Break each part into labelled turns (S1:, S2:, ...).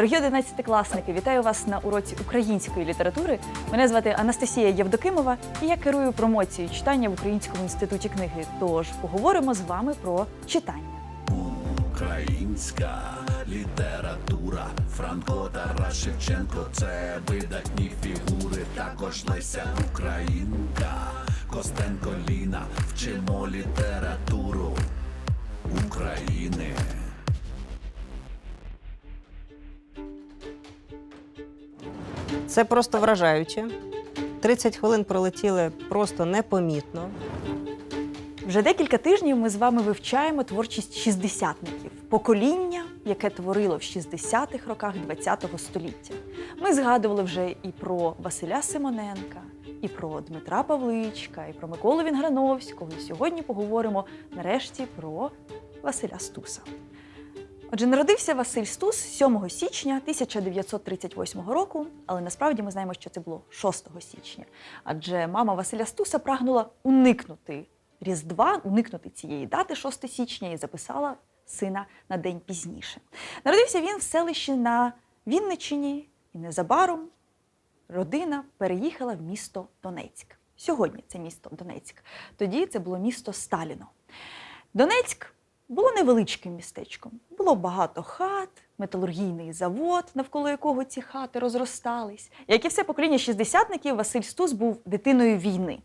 S1: Дорогі одинадцятикласники, вітаю вас на уроці української літератури. Мене звати Анастасія Євдокимова, і я керую промоцією читання в Українському інституті книги. Тож поговоримо з вами про читання.
S2: Українська література, Франко Тарас Шевченко, це видатні фігури, також Леся Українка, Костенко Ліна, вчимо літературу України.
S3: Це просто вражаюче. 30 хвилин пролетіли просто непомітно.
S1: Вже декілька тижнів ми з вами вивчаємо творчість шістдесятників, покоління, яке творило в 60-х роках ХХ століття. Ми згадували вже і про Василя Симоненка, і про Дмитра Павличка, і про Миколу Вінграновського. І сьогодні поговоримо нарешті про Василя Стуса. Отже, народився Василь Стус 7 січня 1938 року, але насправді ми знаємо, що це було 6 січня. Адже мама Василя Стуса прагнула уникнути Різдва, уникнути цієї дати 6 січня і записала сина на день пізніше. Народився він в селищі на Вінниччині, і незабаром родина переїхала в місто Донецьк. Сьогодні це місто Донецьк. Тоді це було місто Сталіно. Донецьк було невеличким містечком. Було багато хат, металургійний завод, навколо якого ці хати розростались. Як і все покоління шістдесятників, Василь Стус був дитиною війни.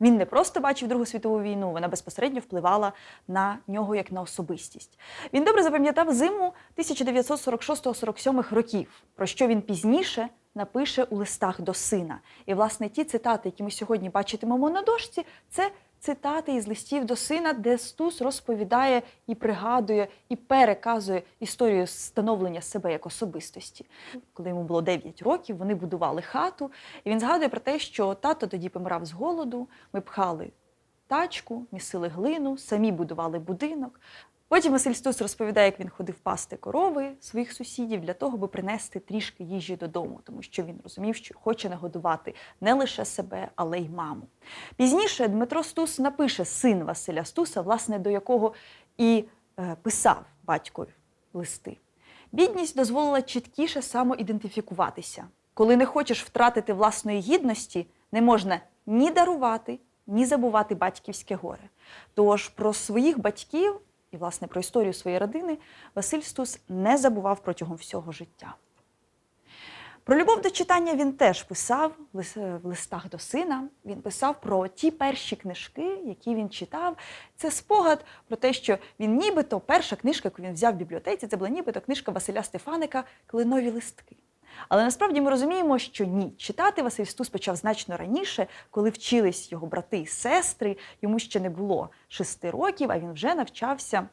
S1: Він не просто бачив Другу світову війну, вона безпосередньо впливала на нього як на особистість. Він добре запам'ятав зиму 1946-47 років, про що він пізніше напише у листах до сина. І, власне, ті цитати, які ми сьогодні бачитимемо на дошці, це цитати із листів до сина, де Стус розповідає і пригадує, і переказує історію становлення себе як особистості. Коли йому було 9 років, вони будували хату, і він згадує про те, що тато тоді помирав з голоду, ми пхали тачку, місили глину, самі будували будинок. Потім Василь Стус розповідає, як він ходив пасти корови своїх сусідів для того, аби принести трішки їжі додому, тому що він розумів, що хоче нагодувати не лише себе, але й маму. Пізніше Дмитро Стус напише син Василя Стуса, власне, до якого і е, писав батько листи. Бідність дозволила чіткіше самоідентифікуватися. Коли не хочеш втратити власної гідності, не можна ні дарувати, ні забувати батьківське горе. Тож про своїх батьків і, власне, про історію своєї родини Василь Стус не забував протягом всього життя. Про любов до читання він теж писав в листах до сина. Він писав про ті перші книжки, які він читав. Це спогад про те, що він нібито перша книжка, яку він взяв в бібліотеці, це була нібито книжка Василя Стефаника Клинові листки. Але насправді ми розуміємо, що ні, читати Василь Стус почав значно раніше, коли вчились його брати і сестри. Йому ще не було шести років, а він вже навчався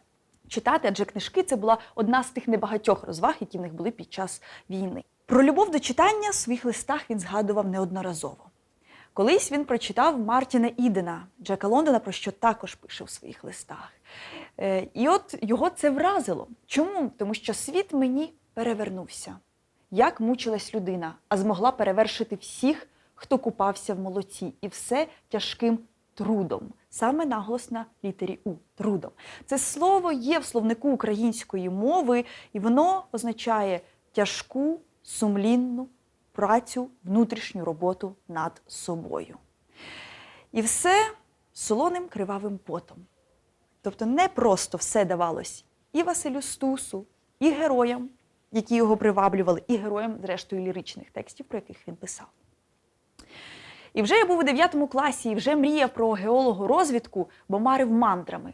S1: читати, адже книжки це була одна з тих небагатьох розваг, які в них були під час війни. Про любов до читання в своїх листах він згадував неодноразово. Колись він прочитав Мартіна Ідена, Джека Лондона, про що також пише в своїх листах. Е, І от його це вразило. Чому? Тому що світ мені перевернувся. Як мучилась людина, а змогла перевершити всіх, хто купався в молоці, і все тяжким трудом. Саме наголос на літері У трудом. Це слово є в словнику української мови, і воно означає тяжку, сумлінну працю, внутрішню роботу над собою. І все солоним кривавим потом. Тобто не просто все давалось і Василю Стусу, і героям, які його приваблювали, і героям, зрештою, ліричних текстів, про яких він писав. І вже я був у 9 класі і вже мріяв про геологорозвідку, бо марив мандрами.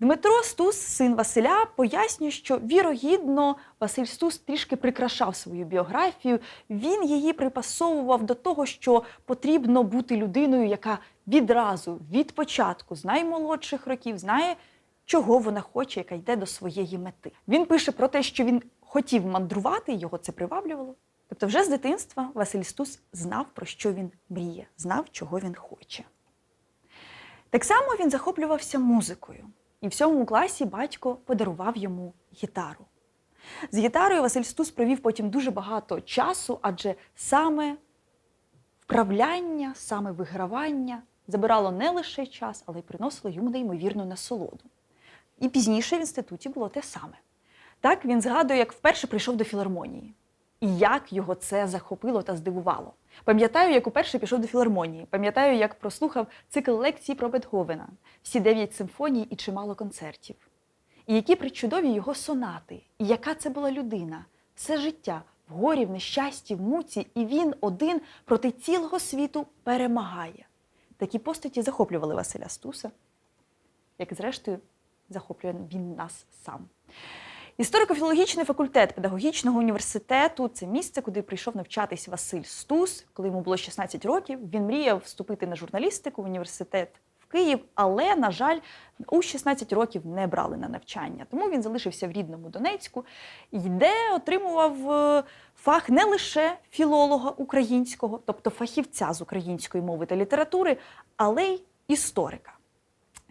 S1: Дмитро Стус, син Василя, пояснює, що вірогідно Василь Стус трішки прикрашав свою біографію. Він її припасовував до того, що потрібно бути людиною, яка відразу від початку з наймолодших років знає, чого вона хоче, яка йде до своєї мети. Він пише про те, що він хотів мандрувати, його це приваблювало. Тобто, вже з дитинства Василь Стус знав, про що він мріє, знав, чого він хоче. Так само він захоплювався музикою. І в сьомому класі батько подарував йому гітару. З гітарою Василь Стус провів потім дуже багато часу, адже саме вправляння, саме вигравання забирало не лише час, але й приносило йому неймовірну насолоду. І пізніше в інституті було те саме. Так він згадує, як вперше прийшов до філармонії. І як його це захопило та здивувало. Пам'ятаю, як уперше пішов до філармонії. Пам'ятаю, як прослухав цикл лекцій про Бетговена, всі дев'ять симфоній і чимало концертів. І які причудові його сонати, і яка це була людина, все життя в горі, в нещасті, в муці, і він один проти цілого світу перемагає. Такі постаті захоплювали Василя Стуса, як зрештою захоплює він нас сам. Історико-філологічний факультет педагогічного університету це місце, куди прийшов навчатись Василь Стус. Коли йому було 16 років, він мріяв вступити на журналістику в університет в Київ, але, на жаль, у 16 років не брали на навчання. Тому він залишився в рідному Донецьку, де отримував е, фах не лише філолога українського, тобто фахівця з української мови та літератури, але й історика.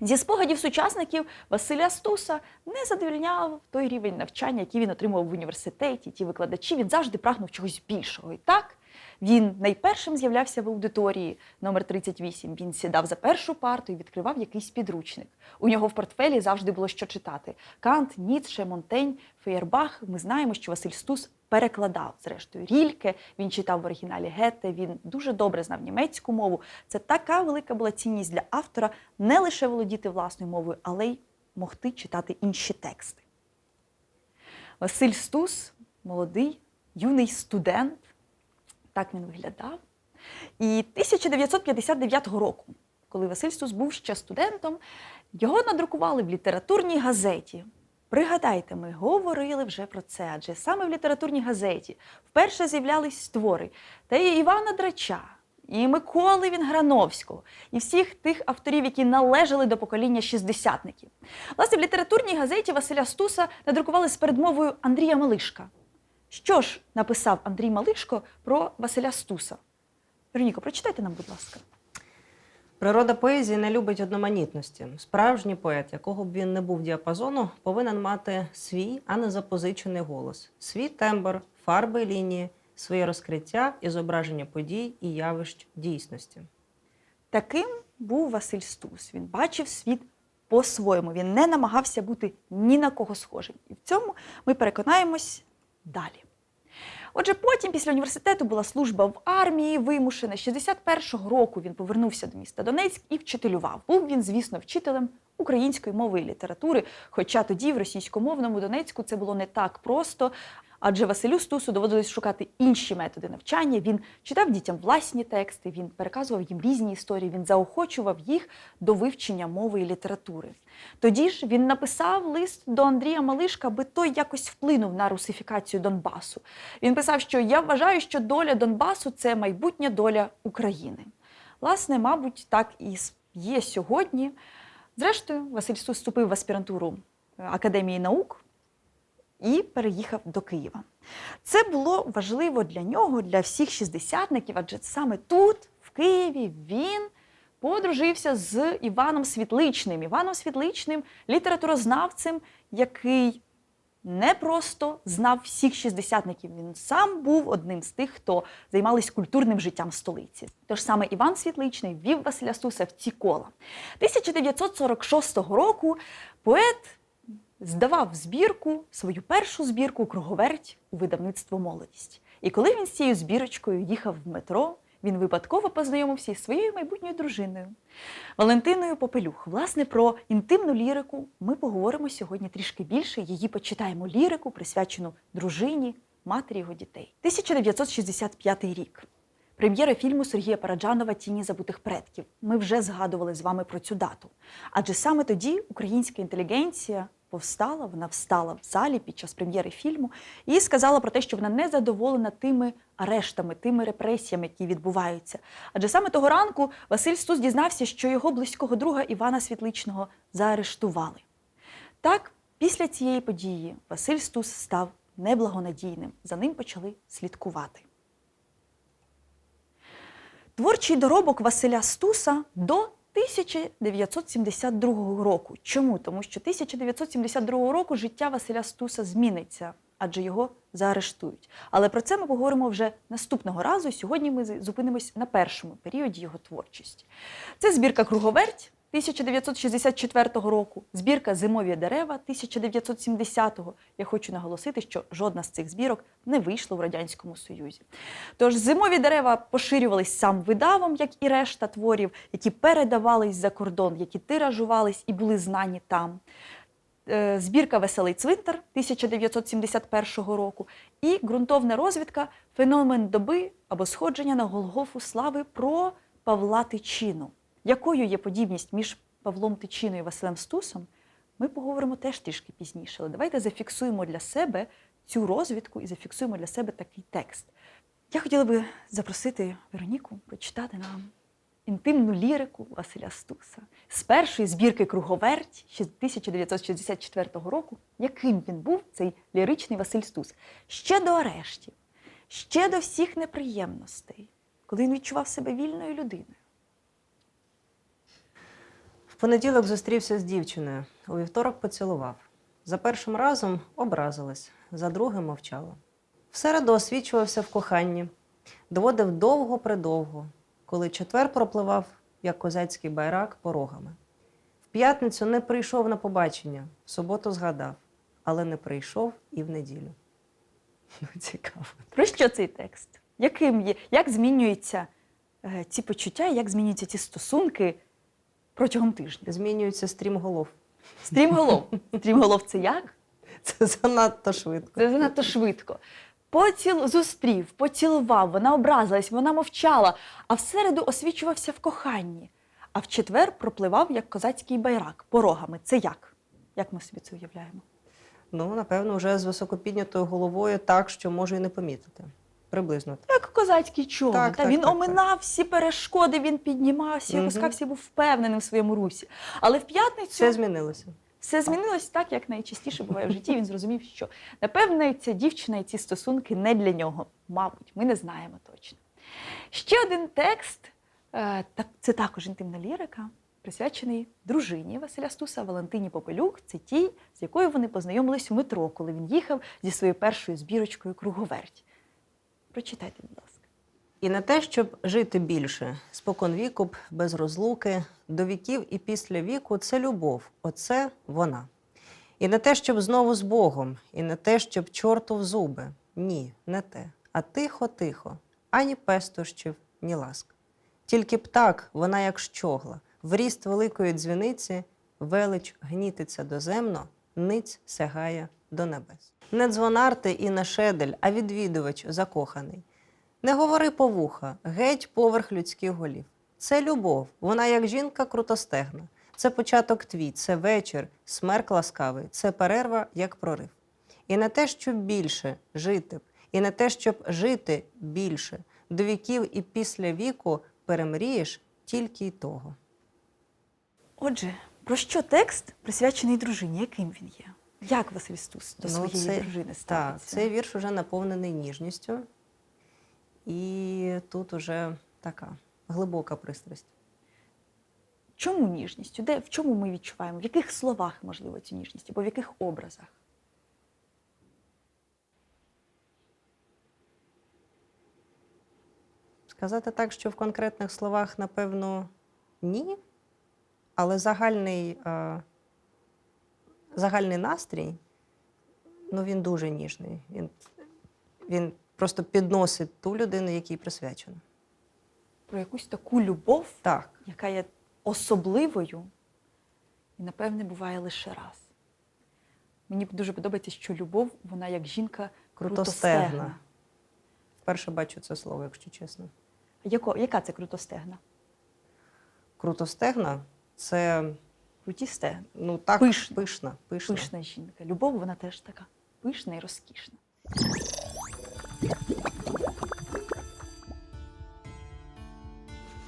S1: Зі спогадів сучасників Василя Стуса не задовільняв той рівень навчання, який він отримував в університеті. Ті викладачі він завжди прагнув чогось більшого. І так він найпершим з'являвся в аудиторії номер 38. Він сідав за першу парту і відкривав якийсь підручник. У нього в портфелі завжди було що читати: Кант, Ніцше, Монтень, Феєрбах. Ми знаємо, що Василь Стус перекладав зрештою Рільке. Він читав в оригіналі Гете. Він дуже добре знав німецьку мову. Це така велика була цінність для автора не лише володіти власною мовою, але й могти читати інші тексти. Василь Стус, молодий, юний студент, так він виглядав. І 1959 року, коли Василь Стус був ще студентом, його надрукували в літературній газеті. Пригадайте, ми говорили вже про це, адже саме в літературній газеті вперше з'являлись твори та і Івана Драча, і Миколи Вінграновського, і всіх тих авторів, які належали до покоління шістдесятників. Власне, в літературній газеті Василя Стуса надрукували з передмовою Андрія Малишка. Що ж написав Андрій Малишко про Василя Стуса? Вероніко, прочитайте нам, будь ласка.
S3: Природа поезії не любить одноманітності. Справжній поет, якого б він не був діапазону, повинен мати свій, а не запозичений голос, свій тембр, фарби лінії, своє розкриття і зображення подій і явищ дійсності.
S1: Таким був Василь Стус. Він бачив світ по-своєму. Він не намагався бути ні на кого схожим. І в цьому ми переконаємось далі. Отже, потім, після університету, була служба в армії вимушена. З 61-го року він повернувся до міста Донецьк і вчителював. Був він, звісно, вчителем української мови і літератури. Хоча тоді в російськомовному Донецьку це було не так просто. Адже Василю Стусу доводилось шукати інші методи навчання. Він читав дітям власні тексти, він переказував їм різні історії, він заохочував їх до вивчення мови і літератури. Тоді ж він написав лист до Андрія Малишка, аби той якось вплинув на русифікацію Донбасу. Він писав, що я вважаю, що доля Донбасу це майбутня доля України. Власне, мабуть, так і є сьогодні. Зрештою, Василь Стус вступив в аспірантуру е, Академії наук і переїхав до Києва. Це було важливо для нього, для всіх шістдесятників, адже саме тут, в Києві, він подружився з Іваном Світличним. Іваном Світличним, літературознавцем, який не просто знав всіх шістдесятників. Він сам був одним з тих, хто займались культурним життям столиці. Тож саме Іван Світличний ввів Василя Стуса в ці кола. 1946 року поет здавав збірку, свою першу збірку круговерть у видавництво Молодість. І коли він з цією збірочкою їхав в метро, він випадково познайомився із своєю майбутньою дружиною Валентиною Попелюх. Власне, про інтимну лірику ми поговоримо сьогодні трішки більше. Її почитаємо лірику, присвячену дружині, матері його дітей. 1965 рік. Прем'єра фільму Сергія Параджанова Тіні забутих предків. Ми вже згадували з вами про цю дату. Адже саме тоді українська інтелігенція повстала, вона встала в залі під час прем'єри фільму і сказала про те, що вона не задоволена тими арештами, тими репресіями, які відбуваються. Адже саме того ранку Василь Стус дізнався, що його близького друга Івана Світличного заарештували. Так, після цієї події Василь Стус став неблагонадійним. За ним почали слідкувати. Творчий доробок Василя Стуса до 1972 року. Чому? Тому що 1972 року життя Василя Стуса зміниться, адже його заарештують. Але про це ми поговоримо вже наступного разу. Сьогодні ми зупинимось на першому періоді його творчості. Це збірка Круговерть, 1964 року, збірка Зимові дерева 1970-го. Я хочу наголосити, що жодна з цих збірок не вийшла в Радянському Союзі. Тож зимові дерева поширювались сам видавом, як і решта творів, які передавались за кордон, які тиражувались і були знані там. Е, Збірка Веселий цвинтар 1971 року і ґрунтовна розвідка Феномен доби або сходження на Голгофу слави про Павла Тичину. Якою є подібність між Павлом Тичиною і Василем Стусом, ми поговоримо теж трішки пізніше. Але давайте зафіксуємо для себе цю розвідку і зафіксуємо для себе такий текст. Я хотіла би запросити Вероніку прочитати нам інтимну лірику Василя Стуса з першої збірки Круговерть 1964 року. Яким він був, цей ліричний Василь Стус? Ще до арештів, ще до всіх неприємностей, коли він відчував себе вільною людиною.
S3: Понеділок зустрівся з дівчиною, у вівторок поцілував. За першим разом образилась, за другим мовчала. В середу освічувався в коханні, доводив довго-предовго, коли четвер пропливав, як козацький байрак, порогами. В п'ятницю не прийшов на побачення, в суботу згадав, але не прийшов і в неділю. Ну, цікаво.
S1: Про що цей текст? Яким є, як змінюються е, ці почуття, як змінюються ці стосунки протягом тижня?
S3: Змінюється стрім голов.
S1: Стрімголов. Стрімголов це як?
S3: Це занадто швидко.
S1: Це занадто швидко. Поціл зустрів, поцілував, вона образилась, вона мовчала, а в середу освічувався в коханні, а в четвер пропливав як козацький байрак порогами. Це як? Як ми собі це уявляємо?
S3: Ну, напевно, вже з високопіднятою головою так, що можу і не помітити. Приблизно.
S1: Як козацький човен.
S3: Так,
S1: Та
S3: так,
S1: він
S3: так,
S1: оминав всі перешкоди, він піднімався, опускався, був впевненим в своєму русі. Але в п'ятницю
S3: Все змінилося.
S1: все змінилось так, як найчастіше буває в житті. Він зрозумів, що напевне ця дівчина і ці стосунки не для нього. Мабуть, ми не знаємо точно. Ще один текст е, це також інтимна лірика, присвячений дружині Василя Стуса Валентині Попелюк. Це тій, з якою вони познайомились у метро, коли він їхав зі своєю першою збірочкою Круговерть. Прочитайте, будь ласка.
S3: І не те, щоб жити більше, спокон віку без розлуки, до віків і після віку це любов, оце вона. І не те, щоб знову з Богом, і не те, щоб чорту в зуби. Ні, не те. А тихо-тихо, ані пестощів, ні ласк. Тільки птак, вона як щогла, в ріст великої дзвіниці, велич гнітиться доземно, ниць сягає до небес. Не дзвонарти і не шедель, а відвідувач закоханий. Не говори по вуха, геть поверх людських голів. Це любов, вона як жінка крутостегна. Це початок твій, це вечір, смерк ласкавий, це перерва, як прорив. І не те, щоб більше жити б, і не те, щоб жити більше. До віків і після віку перемрієш тільки й того.
S1: Отже, про що текст присвячений дружині? Яким він є? Як Василь Стус до своєї
S3: Ну, це-
S1: дружини
S3: Так, цей вірш уже наповнений ніжністю, і тут уже така глибока пристрасть.
S1: Чому ніжністю? Де, в чому ми відчуваємо? В яких словах можливо цю ніжність або в яких образах?
S3: Сказати так, що в конкретних словах, напевно, ні. Але загальний, е, загальний настрій, ну, він дуже ніжний. Він, він просто підносить ту людину, якій присвячено.
S1: Про якусь таку любов,
S3: Так,
S1: яка є особливою і, напевне, буває лише раз. Мені дуже подобається, що любов, вона як жінка
S3: Крутостегна.
S1: крутостегна.
S3: вперше бачу це слово, якщо чесно.
S1: Яко, яка це крутостегна?
S3: Крутостегна це
S1: Стегна.
S3: ну, так,
S1: Пишна.
S3: пишна, пишна.
S1: Пишна жінка. Любов, вона теж така пишна і розкішна.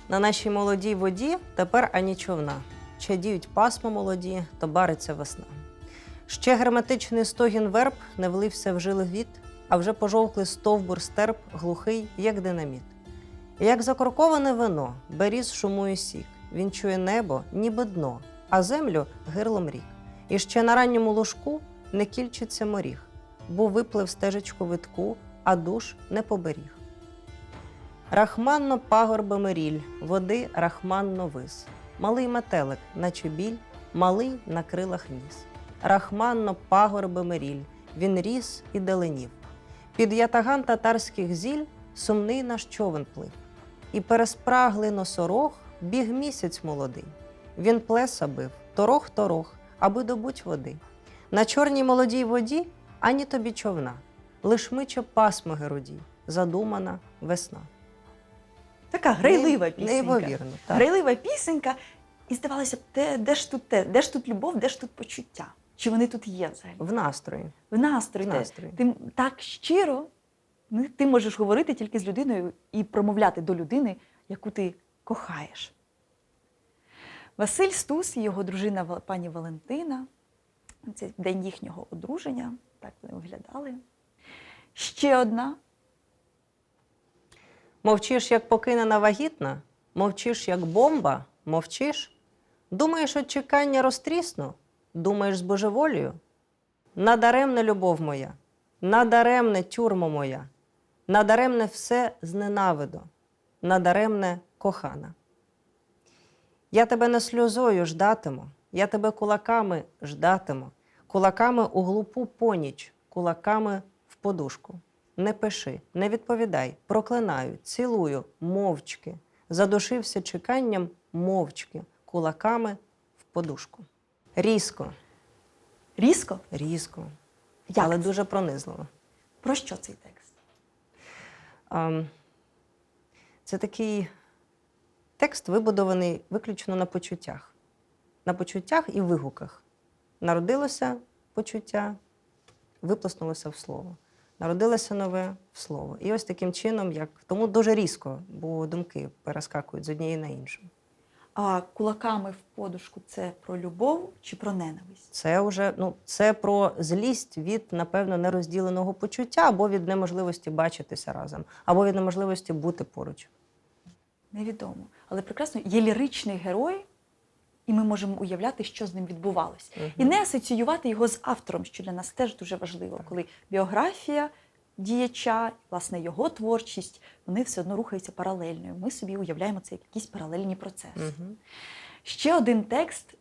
S3: На нашій молодій воді тепер ані човна. Чадіють пасма молоді, то бариться весна. Ще герметичний стогін верб не влився в жили гвіт, а вже пожовклий стовбур стерп, глухий, як динаміт. Як закорковане вино, беріз шумує сік. Він чує небо, ніби дно, а землю гирлом рік. І ще на ранньому лужку не кільчиться моріг, бо виплив стежечку витку, а душ не поберіг. Рахманно пагорбами ріль, води рахманно вис. малий метелик, наче біль, малий на крилах ніс. Рахманно пагорбами ріль, він ріс і деленів. Під ятаган татарських зіль сумний наш човен плив. І переспраглий носорог біг місяць молодий. Він плеса бив, торох-торох, аби добуть води. На чорній молодій воді ані тобі човна, лиш миче пасмиги руді, задумана весна.
S1: Така грайлива пісенька.
S3: Неймовірно. Так.
S1: Грайлива пісенька. І здавалося б, де, де ж тут те? Де ж тут любов, де ж тут почуття? Чи вони тут є взагалі?
S3: В настрої.
S1: В настрої.
S3: В настрої.
S1: Ти так щиро ну, ти можеш говорити тільки з людиною і промовляти до людини, яку ти кохаєш. Василь Стус і його дружина пані Валентина. Це день їхнього одруження, так вони виглядали. Ще одна
S3: Мовчиш, як покинена вагітна, мовчиш, як бомба, мовчиш. Думаєш, от чекання розтрісно, думаєш з божеволію. Надаремне любов моя, надаремне тюрмо моя, надаремне все зненавидо, надаремне кохана. Я тебе не сльозою ждатиму, я тебе кулаками ждатиму, кулаками у глупу поніч, кулаками в подушку. Не пиши, не відповідай, проклинаю, цілую, мовчки. Задушився чеканням мовчки, кулаками в подушку. Різко,
S1: різко.
S3: різко,
S1: Як
S3: але
S1: це?
S3: дуже пронизливо.
S1: Про що цей текст?
S3: Це такий текст, вибудований виключно на почуттях. На почуттях і вигуках. Народилося почуття, виплеснулося в слово. Народилося нове в слово. І ось таким чином, як тому дуже різко, бо думки перескакують з однієї на іншу.
S1: А кулаками в подушку це про любов чи про ненависть?
S3: Це вже ну, це про злість від, напевно, нерозділеного почуття або від неможливості бачитися разом, або від неможливості бути поруч.
S1: Невідомо. Але прекрасно є ліричний герой, і ми можемо уявляти, що з ним відбувалося. І не асоціювати його з автором, що для нас теж дуже важливо, коли біографія діяча, власне, його творчість, вони все одно рухаються паралельно. Ми собі уявляємо це як якісь паралельні процеси.
S3: Мгм.
S1: Ще один текст,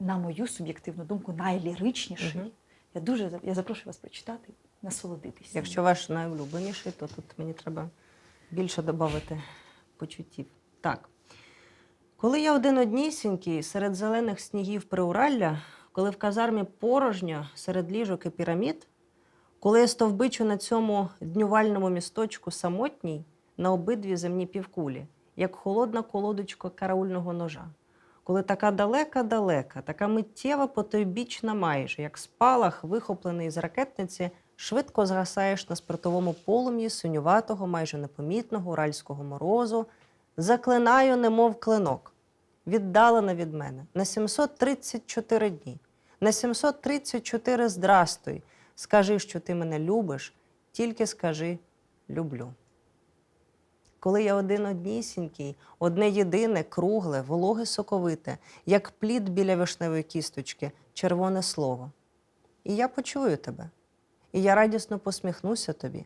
S1: на мою суб'єктивну думку, найліричніший.
S3: Мгм.
S1: Я дуже я запрошую вас прочитати, насолодитися.
S3: Якщо ваш найулюбленіший, то тут мені треба більше додати почуттів. Так. Коли я один однісінький серед зелених снігів Приуралля, коли в казармі порожньо серед ліжок і пірамід, коли я стовбичу на цьому днювальному місточку самотній на обидві земні півкулі, як холодна колодочка караульного ножа, коли така далека-далека, така миттєва потойбічна майже, як спалах, вихоплений з ракетниці, швидко згасаєш на спиртовому полум'ї синюватого, майже непомітного уральського морозу, заклинаю, немов клинок, віддалена від мене на 734 дні, на 734 здрастуй. Скажи, що ти мене любиш, тільки скажи люблю. Коли я один однісінький, одне єдине, кругле, вологе соковите, як плід біля вишневої кісточки, червоне слово. І я почую тебе, і я радісно посміхнуся тобі.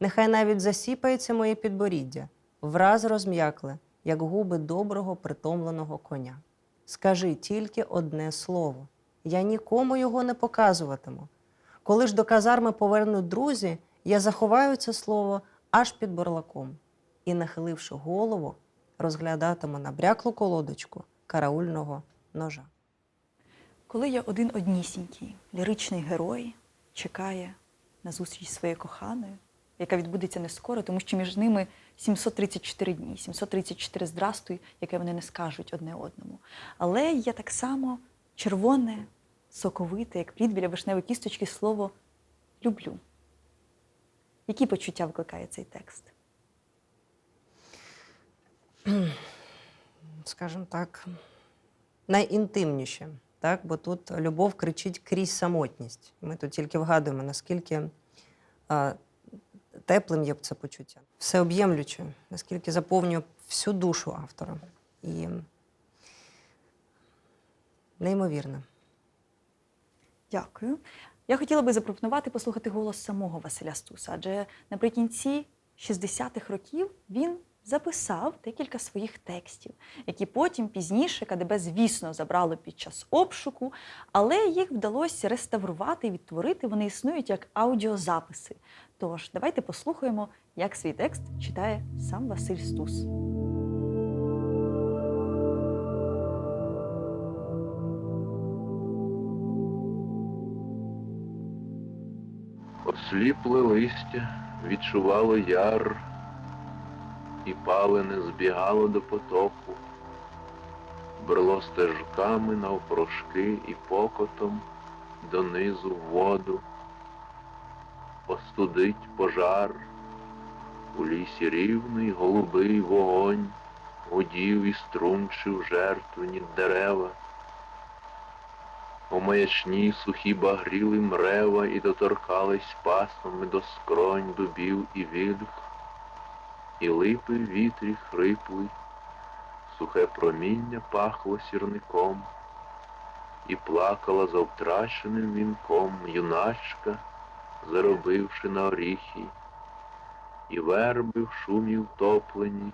S3: Нехай навіть засіпається моє підборіддя, враз розм'якле, як губи доброго притомленого коня. Скажи тільки одне слово. Я нікому його не показуватиму. Коли ж до казарми повернуть друзі, я заховаю це слово аж під борлаком і, нахиливши голову, розглядатиму набряклу колодочку караульного ножа.
S1: Коли я один однісінький, ліричний герой чекає на зустріч зі своєю коханою, яка відбудеться не скоро, тому що між ними 734 дні, 734 здрастуй, яке вони не скажуть одне одному. Але є так само червоне, соковите, як плід біля вишневої кісточки, слово люблю. Які почуття викликає цей текст?
S3: скажімо так, найінтимніше, так? бо тут любов кричить крізь самотність. Ми тут тільки вгадуємо, наскільки теплим є це почуття, всеоб'ємлюче, наскільки заповнює всю душу автора. І неймовірно.
S1: Дякую. Я хотіла би запропонувати послухати голос самого Василя Стуса, адже наприкінці 60-х років він записав декілька своїх текстів, які потім пізніше КДБ, звісно, забрало під час обшуку, але їх вдалося реставрувати і відтворити. Вони існують як аудіозаписи. Тож давайте послухаємо, як свій текст читає сам Василь Стус.
S4: Осліпле листя відчувало яр, і палене збігало до потоку, брело стежками навпрошки і покотом донизу воду, остудить пожар, у лісі рівний голубий вогонь, гудів і струнчив жертвені дерева. У маячні сухі багріли мрева і доторкались пасмами до скронь дубів і вільх, і липи вітрі хрипли, сухе проміння пахло сірником, і плакала за втраченим вінком юначка, заробивши на оріхи, і верби в шумі втоплені,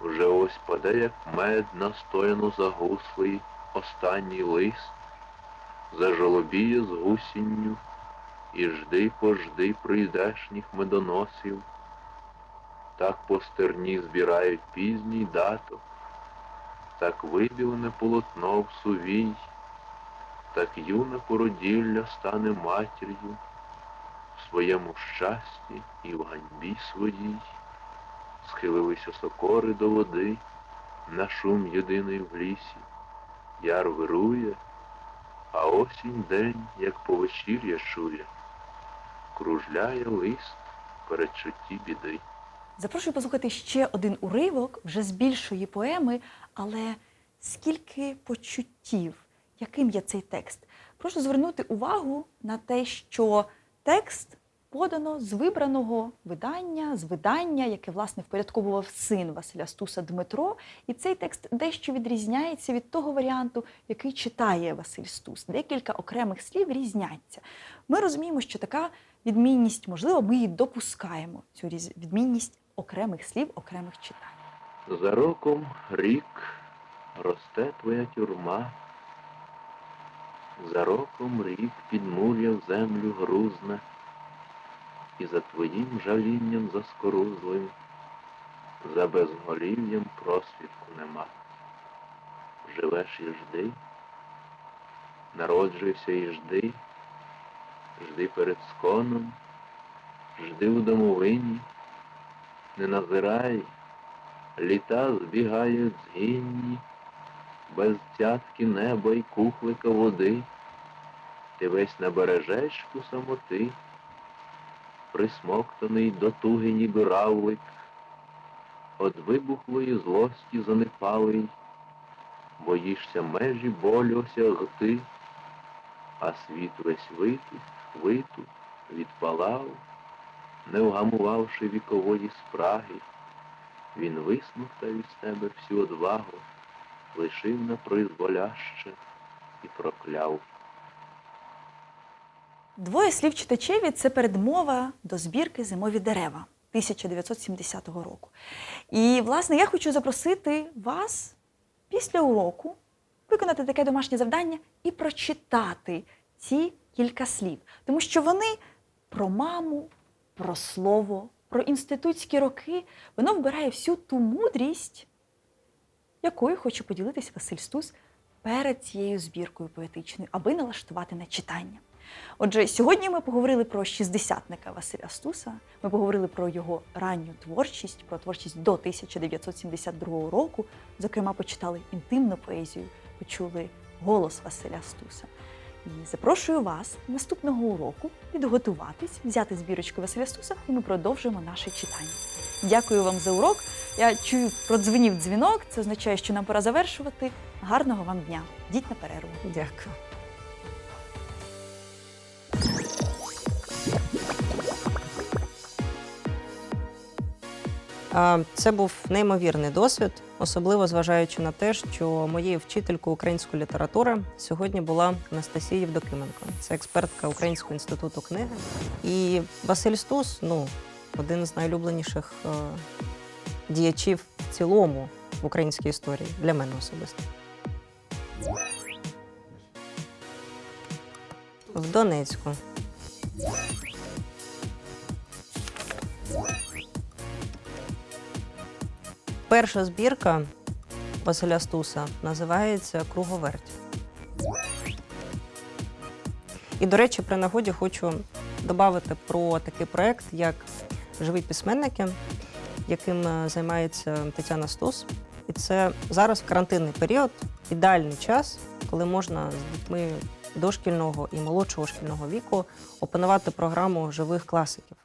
S4: вже ось паде, як мед настояно загуслий останній лист зажолобіє з гусінню, і жди пожди прийдешніх медоносів. Так по стерні збирають пізній даток, так вибілене полотно в сувій, так юна породілля стане матір'ю своєму щасті і в ганьбі своїй. Схилилися сокори до води, на шум єдиний в лісі. Яр вирує, а осінь день, як повечір'я чує, кружляє лист передчутті біди.
S1: Запрошую послухати ще один уривок вже з більшої поеми, але скільки почуттів, яким є цей текст. Прошу звернути увагу на те, що текст подано з вибраного видання, з видання, яке власне впорядковував син Василя Стуса Дмитро. І цей текст дещо відрізняється від того варіанту, який читає Василь Стус. Декілька окремих слів різняться. Ми розуміємо, що така відмінність, можливо, ми її допускаємо, цю відмінність окремих слів, окремих читань.
S4: За роком рік росте твоя тюрма, за роком рік підмур'я в землю грузне, і за твоїм жалінням заскорузлим, за безголів'ям просвідку нема. Живеш і жди, народжуйся і жди, жди перед сконом, жди у домовині, не назирай, літа збігають згінні, без цятки неба й кухлика води, ти весь на бережечку самоти, присмоктаний до туги ніби равлик, От вибухлої злості занепалий, боїшся межі болю осягти, а світ весь витут, витут, відпалав, не вгамувавши вікової спраги, він висмоктав із себе всю одвагу, лишив на призволяще і прокляв.
S1: Двоє слів читачеві це передмова до збірки Зимові дерева 1970 року. І, власне, я хочу запросити вас після уроку виконати таке домашнє завдання і прочитати ці кілька слів, тому що вони про маму, про слово, про інститутські роки, воно вбирає всю ту мудрість, якою хоче поділитися Василь Стус перед цією збіркою поетичною, аби налаштувати на читання. Отже, сьогодні ми поговорили про шістдесятника Василя Стуса. Ми поговорили про його ранню творчість, про творчість до 1972 року. Зокрема, почитали інтимну поезію, почули голос Василя Стуса. І запрошую вас наступного уроку підготуватись, взяти збірочку Василя Стуса, і ми продовжимо наше читання. Дякую вам за урок. Я чую, продзвенів дзвінок. Це означає, що нам пора завершувати. Гарного вам дня! Йдіть на перерву.
S3: Дякую. Це був неймовірний досвід, особливо зважаючи на те, що моєю вчителькою української літератури сьогодні була Анастасія Євдокименко. Це експертка Українського інституту книги. І Василь Стус, ну, один з найулюбленіших е, діячів в цілому в українській історії для мене особисто. В Донецьку. Перша збірка Василя Стуса називається Круговерть. І, до речі, при нагоді хочу додати про такий проект, як Живі письменники, яким е, займається Тетяна Стус. І це зараз карантинний період ідеальний час, коли можна з дітьми дошкільного і молодшого шкільного віку опанувати програму живих класиків.